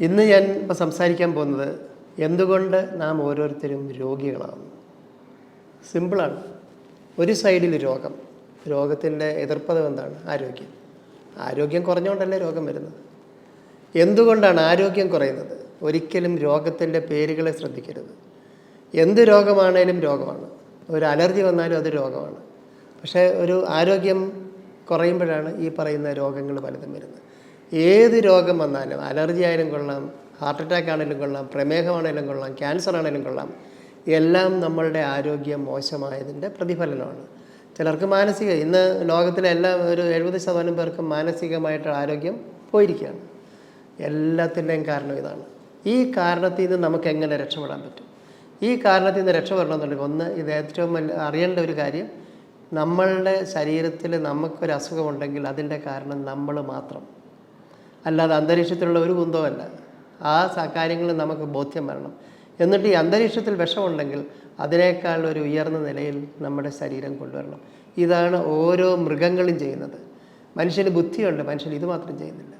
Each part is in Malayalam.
ഇന്ന് ഞാൻ ഇപ്പോൾ സംസാരിക്കാൻ പോകുന്നത് എന്തുകൊണ്ട് നാം ഓരോരുത്തരും രോഗികളാണ് സിമ്പിളാണ്. ഒരു സൈഡിൽ രോഗം. രോഗത്തിന്റെ എതിർപ്പതം എന്താണ്? ആരോഗ്യം. ആരോഗ്യം കുറഞ്ഞുകൊണ്ടല്ലേ രോഗം വരുന്നത്. എന്തുകൊണ്ടാണ് ആരോഗ്യം കുറയുന്നത്? ഒരിക്കലും രോഗത്തിന്റെ പേരുകളെ ശ്രദ്ധിക്കരുത്. എന്ത് രോഗമാണേലും രോഗമാണ്. ഒരു അലർജി വന്നാലും അത് രോഗമാണ്. പക്ഷേ ഒരു ആരോഗ്യം കുറയുമ്പോഴാണ് ഈ പറയുന്ന രോഗങ്ങൾ പലതും വരുന്നത്. ഏത് രോഗം വന്നാലും അലർജി ആയാലും കൊള്ളാം ഹാർട്ട് അറ്റാക്ക് ആണെങ്കിലും കൊള്ളാം പ്രമേഹമാണെങ്കിലും കൊള്ളാം ക്യാൻസർ ആണെങ്കിലും കൊള്ളാം എല്ലാം നമ്മളുടെ ആരോഗ്യം മോശമായതിന്റെ പ്രതിഫലനമാണ്. ചിലർക്ക് മാനസിക ഇന്ന് ലോകത്തിലെ എല്ലാ ഒരു എഴുപത് ശതമാനം പേർക്കും മാനസികമായിട്ട് ആരോഗ്യം പോയിരിക്കുകയാണ്. എല്ലാത്തിന്റെയും കാരണം ഇതാണ്. ഈ കാരണത്തിൽ നിന്ന് നമുക്ക് എങ്ങനെ രക്ഷപ്പെടാൻ പറ്റും? ഈ കാരണത്തിൽ നിന്ന് രക്ഷപ്പെടണമെന്നുണ്ടെങ്കിൽ ഒന്ന് ഇത് ഏറ്റവും അറിയേണ്ട ഒരു കാര്യം നമ്മളുടെ ശരീരത്തിൽ നമുക്കൊരു അസുഖമുണ്ടെങ്കിൽ അതിന്റെ കാരണം നമ്മൾ മാത്രം. അല്ലാതെ അന്തരീക്ഷത്തിലുള്ള ഒരു കുന്തവുമല്ല. ആ കാര്യങ്ങൾ നമുക്ക് ബോധ്യം വരണം. എന്നിട്ട് ഈ അന്തരീക്ഷത്തിൽ വിഷമുണ്ടെങ്കിൽ അതിനേക്കാൾ ഒരു ഉയർന്ന നിലയിൽ നമ്മുടെ ശരീരം കൊണ്ടുവരണം. ഇതാണ് ഓരോ മൃഗങ്ങളും ചെയ്യുന്നത്. മനുഷ്യന് ബുദ്ധിയുണ്ട്. മനുഷ്യൻ ഇത് മാത്രം ചെയ്യുന്നില്ല.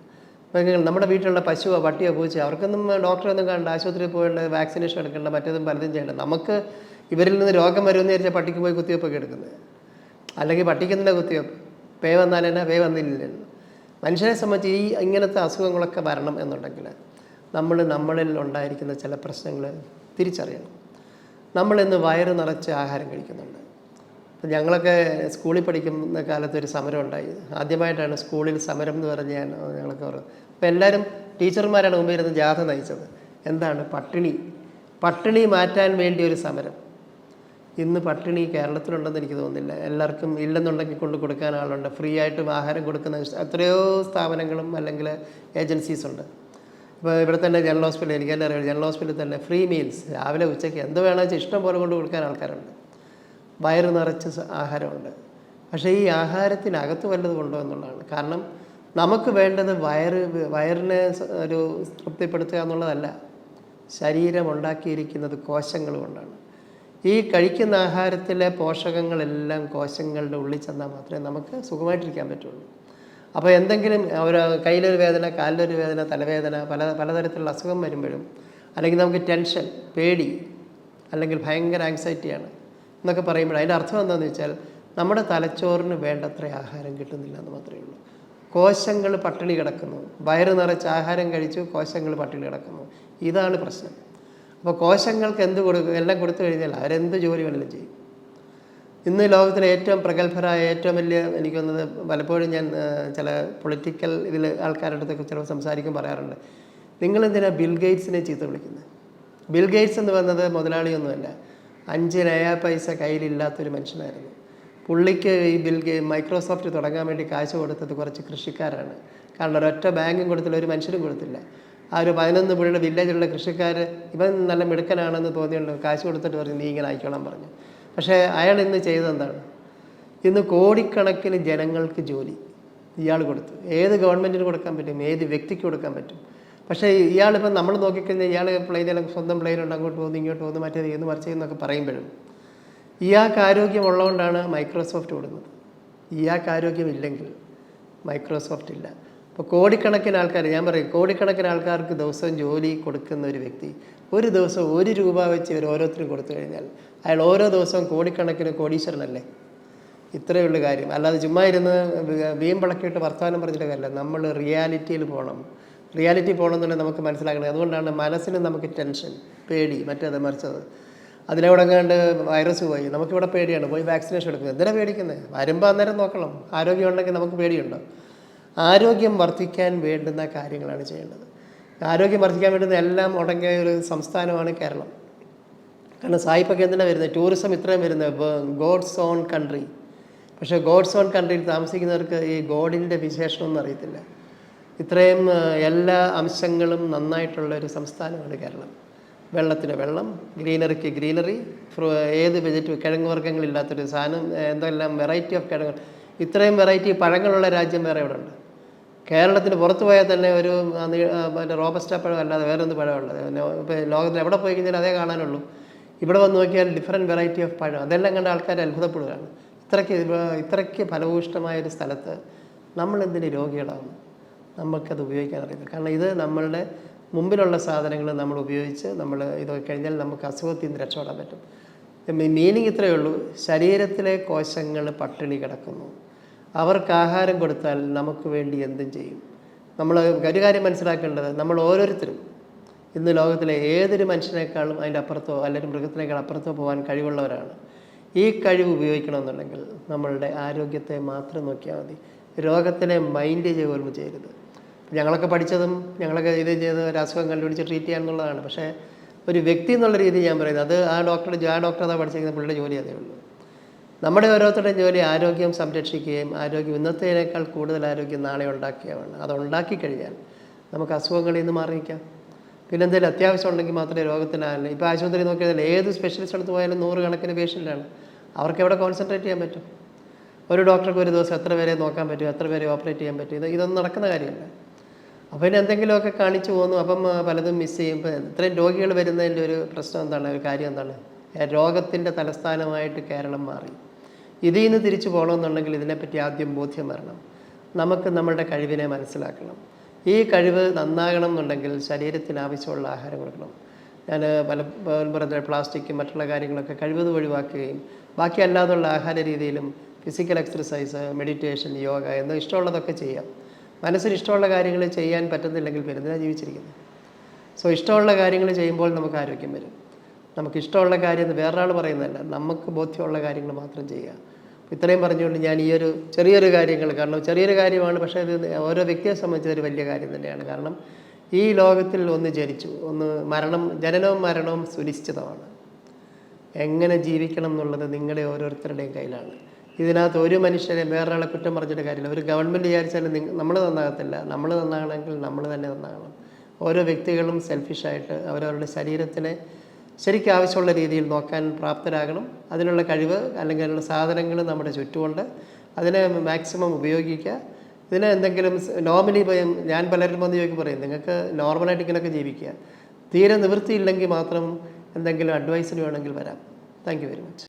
മൃഗങ്ങൾ നമ്മുടെ വീട്ടിലുള്ള പശുവോ പട്ടിയോ പൂച്ചയോ അവർക്കൊന്നും ഡോക്ടറൊന്നും കാണണ്ട ആശുപത്രിയിൽ പോകേണ്ട വാക്സിനേഷൻ എടുക്കേണ്ട മറ്റേതും പലതും ചെയ്യേണ്ട. നമുക്ക് ഇവരിൽ നിന്ന് രോഗം വരുമെന്ന് വിചാരിച്ചാൽ പട്ടിക്ക് പോയി കുത്തിവെപ്പൊക്കെ എടുക്കുന്നത്. അല്ലെങ്കിൽ പട്ടിക്കുന്നില്ല കുത്തിവെപ്പ്? പേ വന്നാലെന്നാ? പേ വന്നില്ലല്ലോ. മനുഷ്യനെ സംബന്ധിച്ച് ഈ ഇങ്ങനത്തെ അസുഖങ്ങളൊക്കെ വരണം എന്നുണ്ടെങ്കിൽ നമ്മൾ നമ്മളിൽ ഉണ്ടായിരിക്കുന്ന ചില പ്രശ്നങ്ങൾ തിരിച്ചറിയണം. നമ്മളിന്ന് വയറ് നിറച്ച് ആഹാരം കഴിക്കുന്നുണ്ട്. ഞങ്ങളൊക്കെ സ്കൂളിൽ പഠിക്കുന്ന കാലത്ത് ഒരു സമരം ഉണ്ടായി. ആദ്യമായിട്ടാണ് സ്കൂളിൽ സമരം എന്ന് പറഞ്ഞ് ഞാൻ ഞങ്ങളൊക്കെ പറയുന്നത് അപ്പോൾ എല്ലാവരും ടീച്ചർമാരാണ് മുമ്പേ ഇരുന്ന് ജാഥ നയിച്ചത്. എന്താണ് പട്ടിണി? പട്ടിണി മാറ്റാൻ വേണ്ടി ഒരു സമരം. ഇന്ന് പട്ടിണി കേരളത്തിലുണ്ടെന്ന് എനിക്ക് തോന്നുന്നില്ല. എല്ലാവർക്കും ഇല്ലെന്നുണ്ടെങ്കിൽ കൊണ്ട് കൊടുക്കാൻ ആളുണ്ട്. ഫ്രീ ആയിട്ടും ആഹാരം കൊടുക്കുന്ന എത്രയോ സ്ഥാപനങ്ങളും അല്ലെങ്കിൽ ഏജൻസീസ് ഉണ്ട്. ഇപ്പോൾ ഇവിടെ തന്നെ ജനറൽ ഹോസ്പിറ്റൽ എനിക്ക് തന്നെ അറിയാം. ജനറൽ ഹോസ്പിറ്റലിൽ തന്നെ ഫ്രീ മീൽസ്. രാവിലെ ഉച്ചയ്ക്ക് എന്ത് വേണമെന്ന് ഇഷ്ടം പോലെ കൊണ്ട് കൊടുക്കാൻ ആൾക്കാരുണ്ട്. വയറ് നിറച്ച് ആഹാരമുണ്ട്. പക്ഷേ ഈ ആഹാരത്തിനകത്ത് വല്ലത് ഉണ്ടോ എന്നുള്ളതാണ്. കാരണം നമുക്ക് വേണ്ടത് വയറ് വയറിനെ ഒരു തൃപ്തിപ്പെടുത്തുക എന്നുള്ളതല്ല. ശരീരം ഉണ്ടാക്കിയിരിക്കുന്നത് കോശങ്ങൾ കൊണ്ടാണ്. ഈ കഴിക്കുന്ന ആഹാരത്തിലെ പോഷകങ്ങളെല്ലാം കോശങ്ങളുടെ ഉള്ളിൽ ചെന്നാൽ മാത്രമേ നമുക്ക് സുഖമായിട്ടിരിക്കാൻ പറ്റുള്ളൂ. അപ്പോൾ എന്തെങ്കിലും ഒരു കയ്യിലൊരു വേദന കാലിലൊരു വേദന തലവേദന പല പലതരത്തിലുള്ള അസുഖം വരുമ്പോഴും അല്ലെങ്കിൽ നമുക്ക് ടെൻഷൻ പേടി അല്ലെങ്കിൽ ഭയങ്കര ആങ്സൈറ്റിയാണ് എന്നൊക്കെ പറയുമ്പോൾ അതിന്റെ അർത്ഥം എന്താണെന്ന് വെച്ചാൽ നമ്മുടെ തലച്ചോറിന് വേണ്ടത്ര ആഹാരം കിട്ടുന്നില്ല എന്ന് മാത്രമേ ഉള്ളൂ. കോശങ്ങൾ പട്ടിണി കിടക്കുന്നു. വയറ് നിറച്ച് ആഹാരം കഴിച്ചു കോശങ്ങൾ പട്ടിണി കിടക്കുന്നു. ഇതാണ് പ്രശ്നം. അപ്പോൾ കോശങ്ങൾക്ക് എന്ത് കൊടുക്കും എല്ലാം കൊടുത്തു കഴിഞ്ഞാൽ അവരെന്ത് ജോലി വേണമെങ്കിലും ചെയ്യും. ഇന്ന് ലോകത്തിലെ ഏറ്റവും പ്രഗത്ഭരായ ഏറ്റവും വലിയ എനിക്ക് വന്നത് പലപ്പോഴും ഞാൻ ചില പൊളിറ്റിക്കൽ ഇതിൽ ആൾക്കാരുടെ അടുത്തൊക്കെ ചിലപ്പോൾ സംസാരിക്കും പറയാറുണ്ട്. നിങ്ങളെന്തിനാ ബിൽ ഗേറ്റ്സിനെ ചീത്ത വിളിക്കുന്നത്? ബിൽ ഗേറ്റ്സ് എന്ന് പറഞ്ഞത് മുതലാളിയൊന്നുമല്ല. അഞ്ച് നയ പൈസ കയ്യിലില്ലാത്തൊരു മനുഷ്യനായിരുന്നു. പുള്ളിക്ക് ഈ ബിൽ ഗേ മൈക്രോസോഫ്റ്റ് തുടങ്ങാൻ വേണ്ടി കാശ് കൊടുത്തത് കുറച്ച് കൃഷിക്കാരാണ്. കാരണം ഒരൊറ്റ ബാങ്കും കൊടുത്തില്ല ഒരു മനുഷ്യരും കൊടുത്തില്ല. ആ ഒരു പതിനൊന്ന് പുഴയുടെ വില്ലേജിലുള്ള കൃഷിക്കാർ ഇവൻ നല്ല മിടുക്കനാണെന്ന് തോന്നിയുണ്ട്. കാശ് കൊടുത്തിട്ട് പറഞ്ഞു നീ ഇങ്ങനെ ആയിക്കോളാൻ പറഞ്ഞു. പക്ഷേ അയാൾ ഇന്ന് ചെയ്തതെന്താണ് ഇന്ന് കോടിക്കണക്കിന് ജനങ്ങൾക്ക് ജോലി ഇയാൾ കൊടുത്തു. ഏത് ഗവൺമെന്റിന് കൊടുക്കാൻ പറ്റും ഏത് വ്യക്തിക്ക് കൊടുക്കാൻ പറ്റും. പക്ഷേ ഇയാളിപ്പം നമ്മൾ നോക്കിക്കഴിഞ്ഞാൽ ഇയാൾ പ്ലെയിനിൽ സ്വന്തം പ്ലെയിനുണ്ട് അങ്ങോട്ട് പോകുന്നു ഇങ്ങോട്ട് പോകുന്നു മറ്റേത് ചെയ്യുന്നു മറിച്ച് എന്നൊക്കെ പറയുമ്പോഴും ഇയാൾക്ക് ആരോഗ്യമുള്ളതുകൊണ്ടാണ് മൈക്രോസോഫ്റ്റ് കൊടുക്കുന്നത്. ഇയാൾക്ക് ആരോഗ്യമില്ലെങ്കിൽ മൈക്രോസോഫ്റ്റ് ഇല്ല. അപ്പോൾ കോടിക്കണക്കിന് ആൾക്കാർ ഞാൻ പറയും കോടിക്കണക്കിന് ആൾക്കാർക്ക് ദിവസവും ജോലി കൊടുക്കുന്ന ഒരു വ്യക്തി ഒരു ദിവസം ഒരു രൂപ വെച്ച് ഇവർ ഓരോരുത്തരും കൊടുത്തു കഴിഞ്ഞാൽ അയാൾ ഓരോ ദിവസവും കോടിക്കണക്കിന് കോടീശ്വരനല്ലേ? ഇത്രയേ ഉള്ളൂ കാര്യം. അല്ലാതെ ചുമ്മാ ഇരുന്ന് വീം പിളക്കിയിട്ട് വർത്തമാനം പറഞ്ഞിട്ട് കാര്യമില്ല നമ്മൾ റിയാലിറ്റിയിൽ പോകണം. റിയാലിറ്റി പോകണം പോകണമെന്നുണ്ടെങ്കിൽ നമുക്ക് മനസ്സിലാക്കണം അതുകൊണ്ടാണ് മനസ്സിന് നമുക്ക് ടെൻഷൻ പേടി മറ്റേത് മറിച്ചത്. അതിലെവിടെങ്ങാണ്ട് വൈറസ് പോയി. നമുക്കിവിടെ പേടിയാണ്. പോയി വാക്സിനേഷൻ എടുക്കുന്നത്. എന്തിനാണ് പേടിക്കുന്നത്? വരുമ്പോൾ അന്നേരം നോക്കണം. ആരോഗ്യം ഉണ്ടെങ്കിൽ നമുക്ക് പേടിയുണ്ടോ? ആരോഗ്യം വർദ്ധിക്കാൻ വേണ്ടുന്ന കാര്യങ്ങളാണ് ചെയ്യേണ്ടത്. ആരോഗ്യം വർദ്ധിക്കാൻ വേണ്ടുന്ന എല്ലാം ഉടങ്ങിയ ഒരു സംസ്ഥാനമാണ് കേരളം. കാരണം സായിപ്പൊക്കെ എന്തിനാണ് വരുന്നത്. ടൂറിസം ഇത്രയും വരുന്നത്. ഗോഡ്സ് ഓൺ കൺട്രി പക്ഷേ ഗോഡ്സ് ഓൺ കൺട്രിയിൽ താമസിക്കുന്നവർക്ക് ഈ ഗോഡിന്റെ വിശേഷമൊന്നും അറിയത്തില്ല. ഇത്രയും എല്ലാ അംശങ്ങളും നന്നായിട്ടുള്ള ഒരു സംസ്ഥാനമാണ് കേരളം. വെള്ളത്തിന് വെള്ളം ഗ്രീനറിക്ക് ഗ്രീനറി ഫ്രൂ ഏത് വെജിറ്റബിൾ കിഴങ്ങ് വർഗങ്ങളില്ലാത്തൊരു സാധനം എന്തെല്ലാം വെറൈറ്റി ഓഫ് കിഴങ്ങ് ഇത്രയും വെറൈറ്റി പഴങ്ങളുള്ള രാജ്യം വേറെ ഇവിടെ ഉണ്ട് കേരളത്തിന് പുറത്ത് പോയാൽ തന്നെ ഒരു മറ്റേ റോബസ്റ്റ പഴം അല്ലാതെ വേറെ ഒന്ന് പഴമുള്ളത് ഇപ്പോൾ ലോകത്തിൽ എവിടെ പോയി കഴിഞ്ഞാൽ അതേ കാണാനുള്ളൂ. ഇവിടെ വന്ന് നോക്കിയാൽ ഡിഫറെന്റ് വെറൈറ്റി ഓഫ് പഴം. അതെല്ലാം കണ്ട ആൾക്കാർ അത്ഭുതപ്പെടുകയാണ്. ഇത്രയ്ക്ക് ഇത്രയ്ക്ക് ഫലഭൂഷ്ടമായ ഒരു സ്ഥലത്ത് നമ്മൾ എന്തിന് രോഗികളാകും നമുക്കത് ഉപയോഗിക്കാൻ അറിയില്ല കാരണം ഇത് നമ്മളുടെ മുമ്പിലുള്ള സാധനങ്ങൾ നമ്മൾ ഉപയോഗിച്ച് നമ്മൾ ഇത് കഴിഞ്ഞാൽ നമുക്ക് അസുഖത്തിൽ നിന്ന് രക്ഷപ്പെടാൻ പറ്റും. മീനിങ് ഇത്രയേ ഉള്ളൂ. ശരീരത്തിലെ കോശങ്ങൾ പട്ടിണി കിടക്കുന്നു. അവർക്ക് ആഹാരം കൊടുത്താൽ നമുക്ക് വേണ്ടി എന്തും ചെയ്യും. നമ്മൾ ഒരു കാര്യം മനസ്സിലാക്കേണ്ടത് നമ്മൾ ഓരോരുത്തരും ഇന്ന് ലോകത്തിലെ ഏതൊരു മനുഷ്യനേക്കാളും അതിന്റെ അപ്പുറത്തോ അല്ലെങ്കിൽ മൃഗത്തിനേക്കാൾ അപ്പുറത്തോ പോകാൻ കഴിവുള്ളവരാണ്. ഈ കഴിവ് ഉപയോഗിക്കണമെന്നുണ്ടെങ്കിൽ നമ്മളുടെ ആരോഗ്യത്തെ മാത്രം നോക്കിയാൽ മതി. രോഗത്തിനെ മൈൻഡ് ചെയ്യുക പോലും ചെയ്യരുത്. ഞങ്ങളൊക്കെ പഠിച്ചതും ഞങ്ങളൊക്കെ ഇത് ചെയ്ത് ഒരു അസുഖം കണ്ടുപിടിച്ച് ട്രീറ്റ് ചെയ്യുക എന്നുള്ളതാണ്. പക്ഷേ ഒരു വ്യക്തി എന്നുള്ള രീതി ഞാൻ പറയുന്നത് അത് ആ ഡോക്ടർ ആ ഡോക്ടർ അതാ പഠിച്ചിരിക്കുന്ന പുള്ളിയുടെ ജോലി അതേ ഉള്ളൂ. നമ്മുടെ ഓരോരുത്തരുടെയും ജോലി ആരോഗ്യം സംരക്ഷിക്കുകയും ആരോഗ്യം ഇന്നത്തേനേക്കാൾ കൂടുതൽ ആരോഗ്യം നാളെ ഉണ്ടാക്കുകയാണ് അത് ഉണ്ടാക്കി കഴിഞ്ഞാൽ നമുക്ക് അസുഖങ്ങളിൽ നിന്ന് മാറിയിരിക്കാം പിന്നെ എന്തെങ്കിലും അത്യാവശ്യം ഉണ്ടെങ്കിൽ മാത്രമേ രോഗത്തിനായാലും ഇപ്പോൾ ആശുപത്രി നോക്കിയാൽ ഏത് സ്പെഷ്യലിസ്റ്റ് അടുത്ത് പോയാലും നൂറുകണക്കിന് പേഷ്യന്റാണ്. അവർക്ക് എവിടെ കോൺസെൻട്രേറ്റ് ചെയ്യാൻ പറ്റും? ഒരു ഡോക്ടർക്ക് ഒരു ദിവസം എത്ര പേരെ നോക്കാൻ പറ്റും? എത്ര പേരെ ഓപ്പറേറ്റ് ചെയ്യാൻ പറ്റും? ഇത് ഇതൊന്നും നടക്കുന്ന കാര്യമല്ല. അപ്പോൾ പിന്നെ എന്തെങ്കിലുമൊക്കെ കാണിച്ചു പോകുന്നു. അപ്പം പലതും മിസ് ചെയ്യും. ഇത്രയും രോഗികൾ വരുന്നതിന്റെ ഒരു പ്രശ്നം എന്താണ്? ഒരു കാര്യം എന്താണ്? രോഗത്തിന്റെ തലസ്ഥാനമായിട്ട് കേരളം മാറി. ഇതിൽ നിന്ന് തിരിച്ചു പോകണമെന്നുണ്ടെങ്കിൽ ഇതിനെപ്പറ്റി ആദ്യം ബോധ്യം വരണം. നമുക്ക് നമ്മളുടെ കഴിവിനെ മനസ്സിലാക്കണം. ഈ കഴിവ് നന്നാകണം എന്നുണ്ടെങ്കിൽ ശരീരത്തിന് ആവശ്യമുള്ള ആഹാരം കൊടുക്കണം. ഞാൻ പല പറഞ്ഞ പ്ലാസ്റ്റിക്കും മറ്റുള്ള കാര്യങ്ങളൊക്കെ കഴിവത് ഒഴിവാക്കുകയും ബാക്കി അല്ലാതുള്ള ആഹാര രീതിയിലും ഫിസിക്കൽ എക്സർസൈസ് മെഡിറ്റേഷൻ യോഗ എന്ന് ഇഷ്ടമുള്ളതൊക്കെ ചെയ്യാം. മനസ്സിന് ഇഷ്ടമുള്ള കാര്യങ്ങൾ ചെയ്യാൻ പറ്റുന്നില്ലെങ്കിൽ പിന്നെ ജീവിച്ചിരിക്കുന്നു. ജീവിച്ചിരിക്കുന്നത് സോ ഇഷ്ടമുള്ള കാര്യങ്ങൾ ചെയ്യുമ്പോൾ നമുക്ക് ആരോഗ്യം വരും. നമുക്ക് ഇഷ്ടമുള്ള കാര്യം വേറൊരാൾ പറയുന്നതല്ല. നമുക്ക് ബോധ്യമുള്ള കാര്യങ്ങൾ മാത്രം ചെയ്യുക. ഇത്രയും പറഞ്ഞുകൊണ്ട് ഞാൻ ഈ ഒരു ചെറിയൊരു കാര്യങ്ങൾ കാരണം ചെറിയൊരു കാര്യമാണ് പക്ഷേ ഇത് ഓരോ വ്യക്തിയെ സംബന്ധിച്ച് ഒരു വലിയ കാര്യം തന്നെയാണ്. കാരണം ഈ ലോകത്തിൽ ഒന്ന് ജനിച്ചു. ഒന്ന് മരണം ജനനവും മരണവും സുനിശ്ചിതമാണ്. എങ്ങനെ ജീവിക്കണം എന്നുള്ളത് നിങ്ങളുടെ ഓരോരുത്തരുടെയും കയ്യിലാണ്. ഇതിനകത്ത് ഒരു മനുഷ്യരെ വേറൊരാളെ കുറ്റം പറഞ്ഞിട്ട് കാര്യമില്ല. ഒരു ഗവൺമെന്റ് വിചാരിച്ചാലും നമ്മൾ നന്നാകത്തില്ല. നമ്മൾ നന്നാകണമെങ്കിൽ നമ്മൾ തന്നെ നന്നാകണം. ഓരോ വ്യക്തികളും സെൽഫിഷായിട്ട് അവരവരുടെ ശരീരത്തിനെ ശരിക്കും ആവശ്യമുള്ള രീതിയിൽ നോക്കാൻ പ്രാപ്തരാകണം. അതിനുള്ള കഴിവ് അല്ലെങ്കിൽ അതിനുള്ള സാധനങ്ങൾ നമ്മുടെ ചുറ്റുമുണ്ട്. അതിനെ മാക്സിമം ഉപയോഗിക്കുക. ഇതിന് എന്തെങ്കിലും നോർമലി ഞാൻ പലരും വന്ന് ചോദിക്കും പറയും നിങ്ങൾക്ക് നോർമലായിട്ട് ഇങ്ങനെയൊക്കെ ജീവിക്കുക. തീരെ നിവൃത്തിയില്ലെങ്കിൽ മാത്രം എന്തെങ്കിലും അഡ്വൈസിന് വേണമെങ്കിൽ വരാം. Thank very much